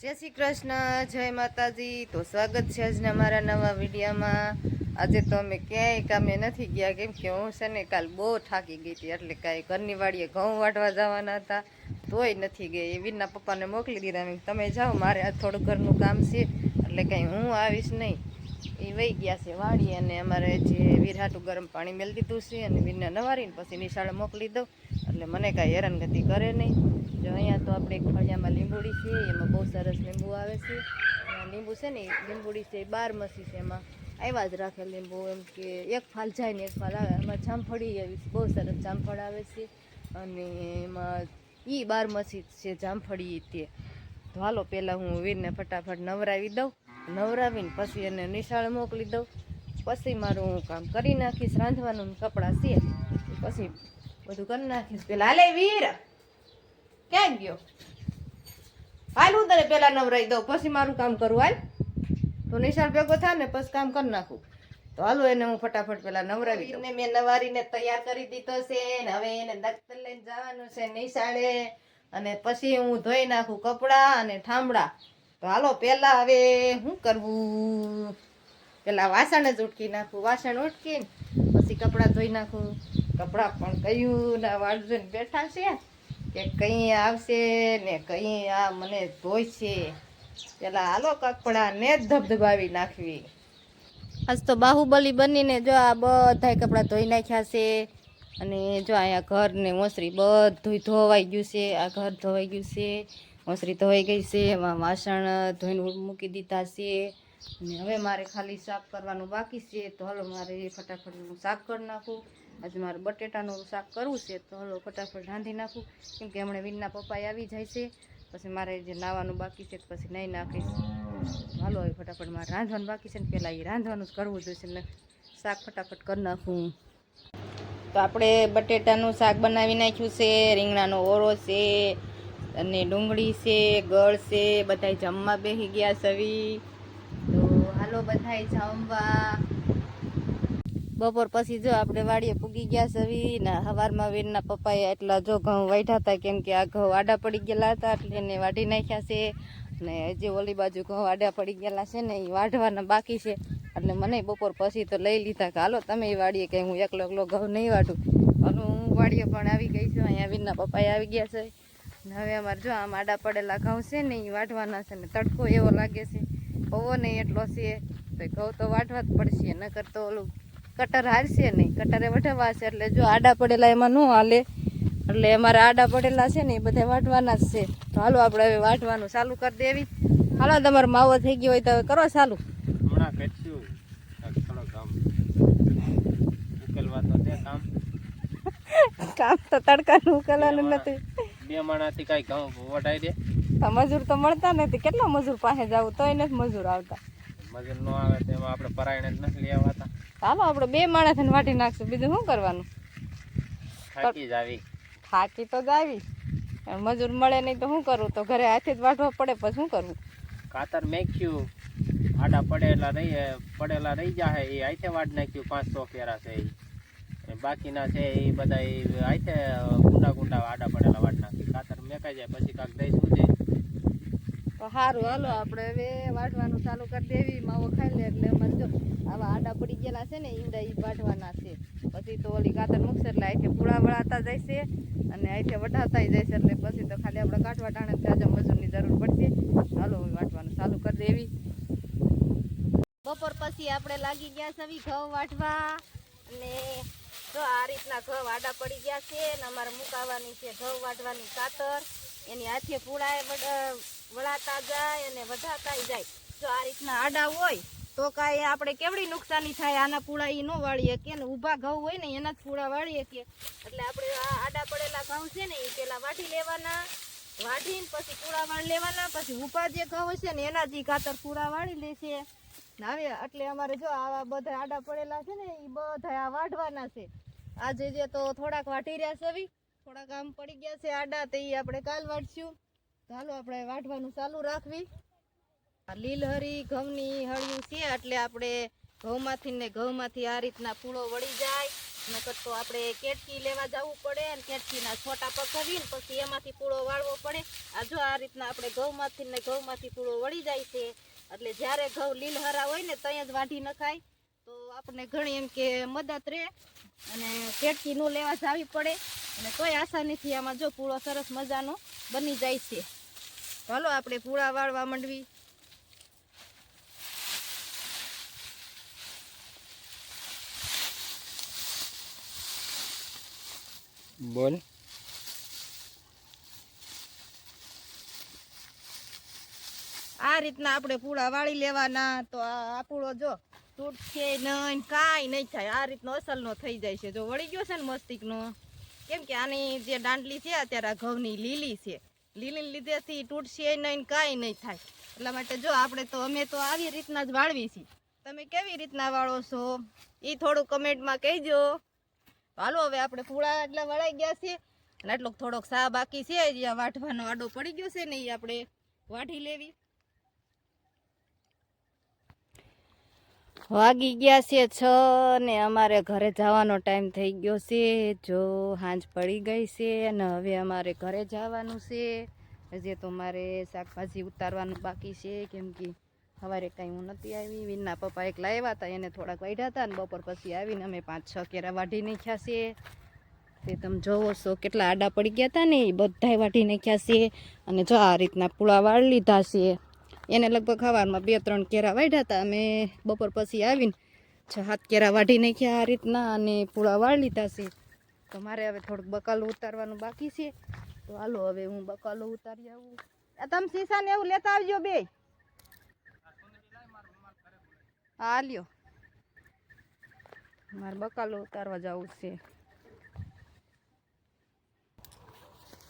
જય શ્રી કૃષ્ણ, જય માતાજી. તો સ્વાગત છે આજના મારા નવા વિડીયોમાં. આજે તો અમે ક્યાંય કામે નથી ગયા, કેમ કે હું છે ને કાલ બહુ થાકી ગઈ હતી. એટલે કાંઈ ઘરની વાડીએ ઘઉં વાટવા જવાના હતા. તોય નથી ગઈ એ વીરના પપ્પાને મોકલી દીધા મેં તમે જાઓ, મારે આ થોડું ઘરનું કામ છે. એટલે કાંઈ હું આવીશ નહીં. એ વહી ગયા છે વાડી અને અમારે જે વિરાટું ગરમ પાણી મેળ દીધું છે અને વીરને નવારીને પછી નિશાળે મોકલી દઉં. એટલે મને કાંઈ હેરાનગતિ કરે નહીં. જો અહીંયા તો આપણે એક ફળિયામાં લીંબુડી છે એમાં બહુ સરસ લીંબુ આવે છે. લીંબુ છે ને લીંબુડી છે, એ બારમસી છે એમાં. આવ્યા જ રાખે લીંબુ, એમ કે એક ફાલ જાય ને એક ફાલ આવે. એમાં જામફળી આવી છે, બહુ સરસ જામફળ આવે છે. અને એમાં એ બારમસી છે જામફળી તે. તો હાલો પહેલાં હું વીરને ફટાફટ નવરાવી દઉં. નવરાવીને પછી એને નિશાળ મોકલી દઉં. પછી મારું હું કામ કરી નાખીશ, રાંધવાનું કપડાં છે. પછી બધું કરી નાખીશ. પેલા હાલે, વીર! ક્યાં ગયો? હાલ હું તને પેલા નવરાવી દઉં, પછી મારું કામ કરું, હાલ. તો નિશાળ ભેગો થાય ને, પછી કામ કરી નાખું. તો હાલો એને હું ફટાફટ પેલા નવરાવી દઉં. મેં નવારીને તૈયાર કરી દીધો છે ને, હવે એને દખ્તર લઈને જવાનું છે નિશાળે. અને પછી હું ધોઈ નાખું કપડાં અને ઠામડા. તો હાલો પહેલાં હવે શું કરવું? પેલા વાસણ જ ઉટકી નાખું. વાસણ ઉટકીને પછી કપડાં ધોઈ નાખું. કપડાં પણ કયું ના વાળ બેઠા છે. કે કઈ આવશે ને કઈ આ મને ધોઈશે પેલા હાલો કપડાં ને જ ધબધબાવી નાખવી. આજ તો બાહુબલી બનીને જો આ બધાય કપડાં ધોઈ નાખ્યા છે. અને જો અહીંયા ઘર ને ઓસરી બધું ધોવાઈ ગયું છે. આ ઘર ધોવાઈ ગયું છે. ઓસરી ધોવાઈ ગઈ છે. એમાં વાસણ ધોઈને મૂકી દીધા છે. અને હવે મારે ખાલી શાક કરવાનું બાકી છે, તો હાલો મારે ફટાફટ શાક કરી નાખું. આજે મારે બટેટાનું શાક કરવું છે, તો હાલો ફટાફટ રાંધી નાખું. કેમ કે હમણાં વીરના પપ્પા આવી જાય છે, પછી મારે જે નાવાનું બાકી છે, તો પછી નહીં નાખીશ. હાલો હવે ફટાફટ મારે રાંધવાનું બાકી છે ને પહેલાં એ રાંધવાનું જ કરવું જોઈશે ને શાક ફટાફટ કરી નાખું. તો આપણે બટેટાનું શાક બનાવી નાખ્યું છે, રીંગણાનો ઓરો છે, અને ડુંગળી છે, ગળ છે, બધાય જમવા બેસી ગયા સવી. હાલો બધાય જમવા. બપોર પછી જો આપણે વાડીએ પૂગી ગયા સવી ને સવારમાં વીરના પપ્પાએ એટલા જો ઘઉં વાઢ્યા હતા કેમ કે આ ઘઉં આડા પડી ગયેલા હતા એટલે એને વાઢી નાખ્યા છે. ને જે ઓલી બાજુ ઘઉં આડા પડી ગયેલા છે ને એ વાઢવાના બાકી છે. એટલે મને બપોર પછી તો લઈ લીધા કે હાલો તમે વાડીએ કંઈ હું એકલો એકલો ઘઉં નહીં વાઢું. હાલો હું વાડીએ પણ આવી ગઈ છું, અહીંયા વીરના પપ્પાએ આવી ગયા છે. હવે અમારે જો આમ આડા પડેલા ઘઉં છે ને એ વાઢવાના છે ને તડકો એવો લાગે છે. પવન નહીં એટલો છે તો ઘઉં તો વાટવા જ પડશે નકર તો ઓલું કટર હારશે નહીં. કટરે વઢવા છે એટલે જો આડા પડેલા એમાં ન હાલે. એટલે અમારે આડા પડેલા છે ને એ બધા વાટવાના જ છે. તો હાલો આપણે હવે વાટવાનું ચાલુ કરી દેવી. હાલો તમારો માવો થઈ ગયો હોય તો હવે કરો ચાલુ. કામ. તો તડકાનું ઉકેલવાનું નથી. બે માણાથી કાંઈ ઘઉં વઢાઈ દે. તો મજૂર તો મળતા નથી. કેટલા મજૂર પાસે જવું? તોય નથી મજૂર આવતા. મજૂર ન આવે તો એમાં આપણે પરાયણે જ નથી લઈ આવતા ચાલો આપણે બે માણસને વાટી નાખશું. બીજું શું કરવાનું? થાકી જાવી થાકી તો જાવી મજૂર મળે નહીં તો શું કરવું? તો ઘરે હાથે જ વાટવા પડે પછી શું કરવું? કાતર મેખ્યું આડા પડેલા રહી પડેલા રહી જાય એ આઈથે વાટ નાખ્યું. પાંચ સો ફેરા છે એ. બાકીના છે એ બધા ઈ આઈથે ગુંડા ગુંડા આડા પડેલા વાડ નાખી કાતર મેકાઈ જાય, પછી કાંક દઈ શું છે તો સારું હાલો, આપણે હવે વાટવાનું ચાલુ કરી દેવી, માવો ખાઈ લે એટલે અમારે આવા આડા પડી ગયેલા છે ને, ઈંડા ઈ વાટવાના છે. પછી તો ઓલી કાતર મૂકશે એટલે અહીંથી પૂળા વળાતા જાય અને અહીંથી વઢાતા જાય એટલે પછી તો ખાલી આપણે કાઢવા ટાણે તાજા મજૂરની જરૂર પડશે. હાલો વાટવાનું ચાલુ કરી દેવી. બપોર પછી આપણે લાગી ગયા છે ઘઉં વાટવા. અને તો આ રીતના ઘઉં આડા પડી ગયા છે અને અમારે મુકાવાની છે ઘઉં વાટવાની કાતર. એની હાથે પૂળાએ વળાતા જાય અને વધાતા જાય. જો આ રીતના આડા હોય, તો કાંઈ આપણે કેવડી નુકસાની થાય? આના પૂળા એ ન વાળીએ કે? ને ઊભા ઘઉં હોય ને એના જ પૂળા વાળીએ કે? એટલે આપણે આ આડા પડેલા ઘઉં છે ને એ પેલા વાટી લેવાના. વાટીને પછી પૂળા વાળી લેવાના, પછી ઊભા જે ઘઉં છે ને, એના જ ખાતર પૂળા વાળી લેશે હવે, એટલે અમારે જો આવા બધા આડા પડેલા છે ને એ બધા આ વાઢવાના છે. આજે જે તો થોડાક વાટી રહ્યા છે હવે કામ પડી ગયા છે આડા, તે આપણે કાલ વાટશું. ચાલો આપણે વાટવાનું ચાલુ રાખવી. લીલહરી ઘઉંની હળિયું છે, એટલે આપણે ઘઉંમાંથી ને ઘઉંમાંથી આ રીતના પૂળો વળી જાય. નકર તો આપણે કેટકી લેવા જવું પડે અને કેટકીના છોટા પકવીને પછી એમાંથી પૂળો વાળવો પડે. આ જો આ રીતના આપણે ઘઉંમાંથી ને ઘઉંમાંથી પૂળો વળી જાય છે. એટલે જ્યારે ઘઉં લીલહરા હોય ને, ત્યાં જ વાઢી નખાય. આપણને ઘણી એમ કે મદદ રહે અને કેટકી નું લેવા જાવી પડે અને તોય આસાનીથી આમાં જો પૂળો સરસ મજાનો બની જાય છે. ચાલો આપણે પૂળા વાળવા માંડવી. બોલ. આ રીતના આપણે પૂળા વાળી લેવાના તો આ આ પૂળો જો તૂટશે નહીં, કાંઈ નહીં થાય. આ રીતનો અસલનો થઈ જાય છે. જો વળી ગયો છે ને મસ્તિકનો. કેમ કે આની જે દાંડલી છે, અત્યારે આ ઘઉંની લીલી છે. લીલી લીધેથી તૂટશે નહીં કાંઈ નહીં થાય. એટલા માટે જો આપણે તો, અમે તો આવી રીતના જ વાળવી છીએ. તમે કેવી રીતના વાળો છો? એ થોડું કમેન્ટમાં કહેજો. હાલો, હવે આપણે પૂળા એટલા વળાઈ ગયા છીએ. અને આટલો થોડોક સા બાકી છે જ્યાં વાઢવાનો આડો પડી ગયો છે ને એ આપણે વાઢી લેવી. વાગી ગયા છે છ ને અમારે ઘરે જવાનો ટાઈમ થઈ ગયો છે. જો સાંજ પડી ગઈ છે અને હવે અમારે ઘરે જવાનું છે. હજી તો મારે શાકભાજી ઉતારવાનું બાકી છે. કેમ કે સવારે કાંઈ હું નથી આવી. વિનના પપ્પા એક લાવ્યા હતા, એને થોડાક વાઢ્યા હતા અને બપોર પછી આવીને અમે પાંચ, છ કેરા વાઢી નાખ્યા છે. તે તમે જોવો છો કેટલા આડા પડી ગયા હતા ને, એ બધાય વાઢી નાખ્યા છે. અને જો આ રીતના પૂળા વાળી લીધા છે. એને લગભગ સવારમાં બે ત્રણ કેરા વાઢ્યા હતા. અમે બપોર પછી આવીને છ સાત કેરા વાઢી નાખ્યા આ રીતના અને પૂળા વાળી લીધા છે. તો મારે હવે થોડુંક બકાલો ઉતારવાનું બાકી છે. તો હાલો હવે હું બકાલો ઉતારી આવું. તમે સીસાને એવું લેતા આવજો બે. હા લ્યો મારે બકાલો ઉતારવા જવું છે.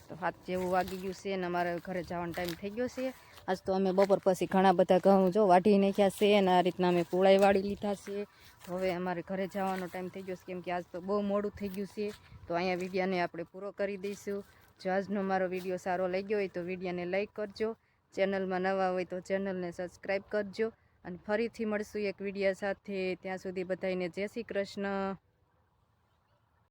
તો હાથ જેવું વાગી ગયું છે અને અમારે ઘરે જવાનો ટાઈમ થઈ ગયો છે. આજ તો અમે બપોર પછી ઘણા બધા ઘઉં જો વાઢી નાખ્યા છે અને આ રીતના અમે પોળાઈ વાળી લીધા છે. હવે અમારે ઘરે જવાનો ટાઈમ થઈ ગયો છે, કેમ કે આજ તો બહુ મોડું થઈ ગયું છે. તો અહીંયા વિડીયાને આપણે પૂરો કરી દઈશું. જો આજનો મારો વીડિયો સારો લાગ્યો હોય તો વિડીયાને લાઈક કરજો. ચેનલમાં નવા હોય તો ચેનલને સબસ્ક્રાઈબ કરજો. અને ફરીથી મળશું એક વિડીયા સાથે. ત્યાં સુધી બધાને જય શ્રી કૃષ્ણ.